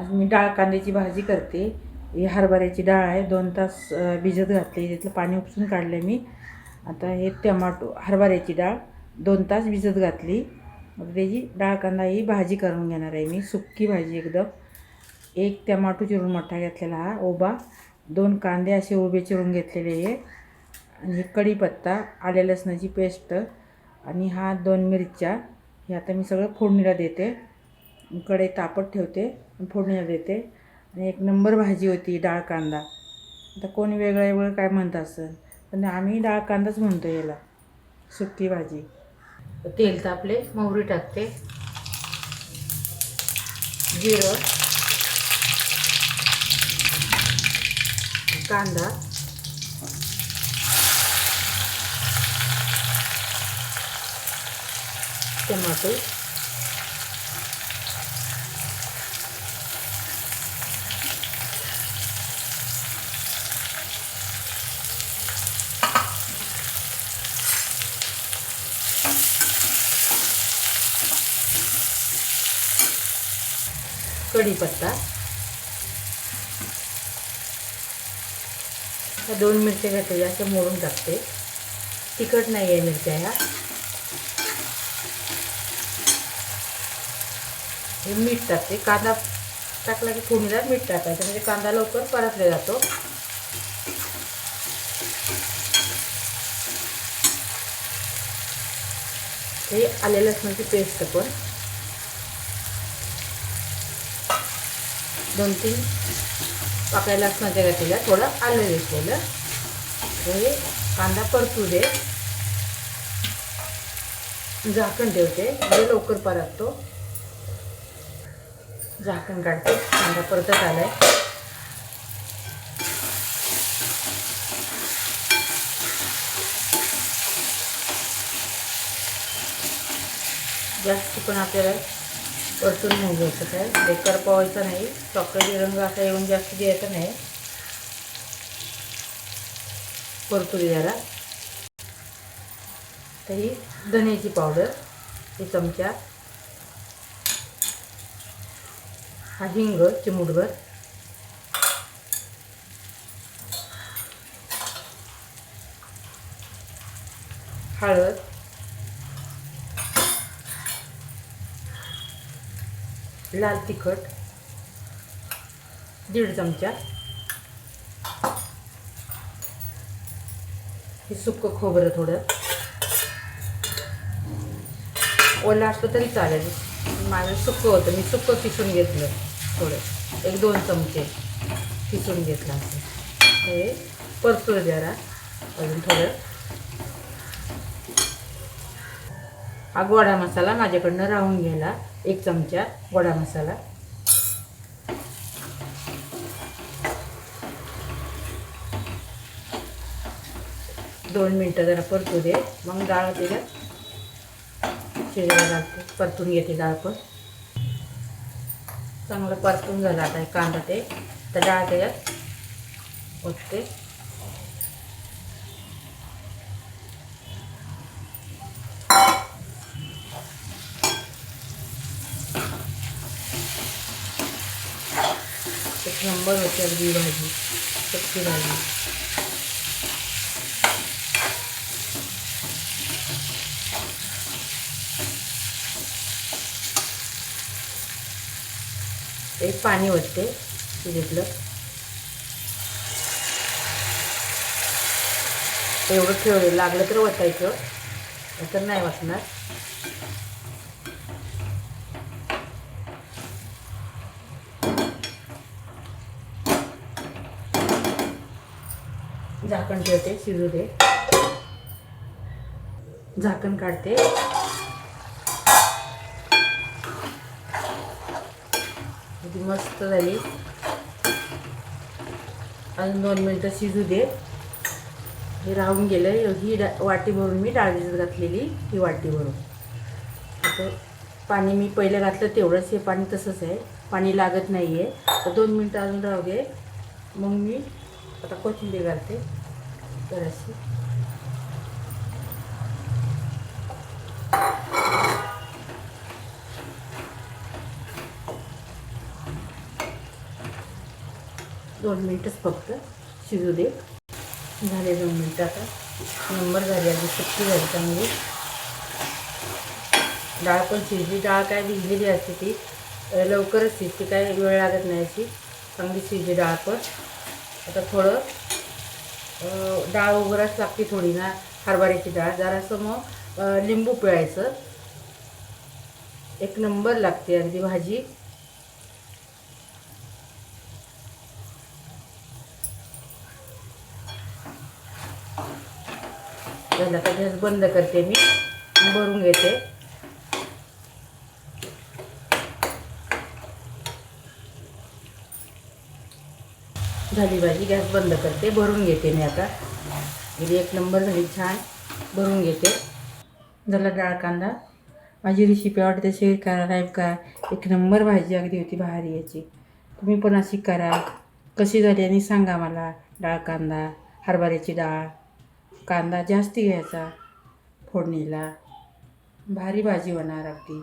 आज मी डाळ कांद्याची भाजी करते. ही हरभऱ्याची डाळ आहे. दोन तास भिजत घातली. त्यातलं पाणी उपसून काढलं मी. आता हे टमाटो हरभऱ्याची डाळ दोन तास भिजत घातली. मग त्याची डाळ कांदा ही भाजी करून घेणार आहे मी. सुक्की भाजी एकदम. एक टमाटो चिरून मोठा घेतलेला हा ओबा. दोन कांदे असे उभे चिरून घेतलेले हे. आणि कढीपत्ता आल्या लसणाची पेस्ट आणि हा दोन मिरच्या. हे आता मी सगळं फोडणीला देते. कढई तापत ठेवते. फोडणीला देते. आणि एक नंबर भाजी होती डाळ कांदा. आता कोणी वेगळं वेगळं काय म्हणत असेल? पण आम्ही डाळ कांदाच म्हणतो याला. सुकी भाजी. तेल तापले मोहरी टाकते. जिरं. कांदा. टमाटो कढीपत्ता. ह्या दोन मिरच्या घातलेल्या अशा मोडून टाकते. तिखट नाही आहे मिरच्या ह्या. हे मीठ टाकते. कांदा टाकला की फोडणीला मीठ टाकायचं. म्हणजे कांदा लवकर परतला जातो. हे आलेलं लसणाची पेस्ट पण. दोन तीन पाकळ्या लसणाच्या घातलेल्या थोडं आलं घेतलेलं हे कांदा परतू दे. झाकण ठेवते. म्हणजे लवकर परततो. झाकण काढते. कांदा परतत आलाय. जास्त पण आपल्याला परतून नाही घ्यायचं काय? बेकार पवायचं नाही. चॉकलेटी रंग असा येऊन जास्त द्यायचा नाही. परतून द्यायला तर ही धन्याची पावडर ही चमचा हा हिंग चिमूटभर. हळद. लाल तिखट दीड चमचा. हे सुक्क खोबरं थोडं. ओलं असलं तरी चालेल. माझं सुक्क होतं. मी सुक्क किसून घेतलं थोडं. एक दोन चमचे किसून घेतलं असं. हे परतूर जरा. अजून थोडं. हा गोडा मसाला माझ्याकडनं राहून गेला. एक चमचा गोडा मसाला. दोन मिनटं जरा परतू दे. मग डाळ त्याच्यात शिजायला घालते. परतून घेते डाळ पण. चांगलं परतून झालं आता कांदा ते. तर डाळ त्याच्यात ओतते. एक नंबर होती अगदी भाजी चक्की भाजी. एक पाणी होते घेतलं एवढं ठेवलं लागलं तर ओतायचं तर नाही वाटणार झाकण ठेवते शिजू दे. झाकण काढते. मस्त झाली. अजून दोन मिनटं शिजू दे. हे राहून गेलं ही डा वाटी भरून मी डाळ भिजत घातलेली ही वाटी भरून आता पाणी मी पहिलं घातलं तेवढंच हे पाणी तसंच आहे. पाणी लागत नाही आहे तर दोन मिनटं अजून राहू दे. मग मी आता कोथिंबीर घालते. जराशी. दोन मिनटंच फक्त शिजू दे. झाले दोन मिनटं आता. नंबर झाली आधी सुट्टी झाली चांगली डाळ पण शिजली. डाळ काय भिजलेली असते ती. लवकरच शिजते. काय वेळ लागत नाही अशी. चांगली शिजली डाळ पण. आता थोडं डाळ उघडाच लागते थोडी ना हरभऱ्याची डाळ. जरासं मग लिंबू पिळायचं. एक नंबर लागते अगदी भाजी. झालं आता गॅस बंद करते मी. भरून घेते. झाली भाजी गॅस बंद करते भरून घेते मी आता. म्हणजे एक नंबर झाली छान भरून घेते. झाला डाळ कांदा. माझी रेसिपी आवडते शेअर करा लाईक करा. एक नंबर भाजी अगदी होती भारी याची तुम्ही पण अशी करा. कशी झाली आणि सांगा मला. डाळ कांदा हरभऱ्याची डाळ. कांदा जास्ती घ्यायचा फोडणीला. भारी भाजी होणार अगदी.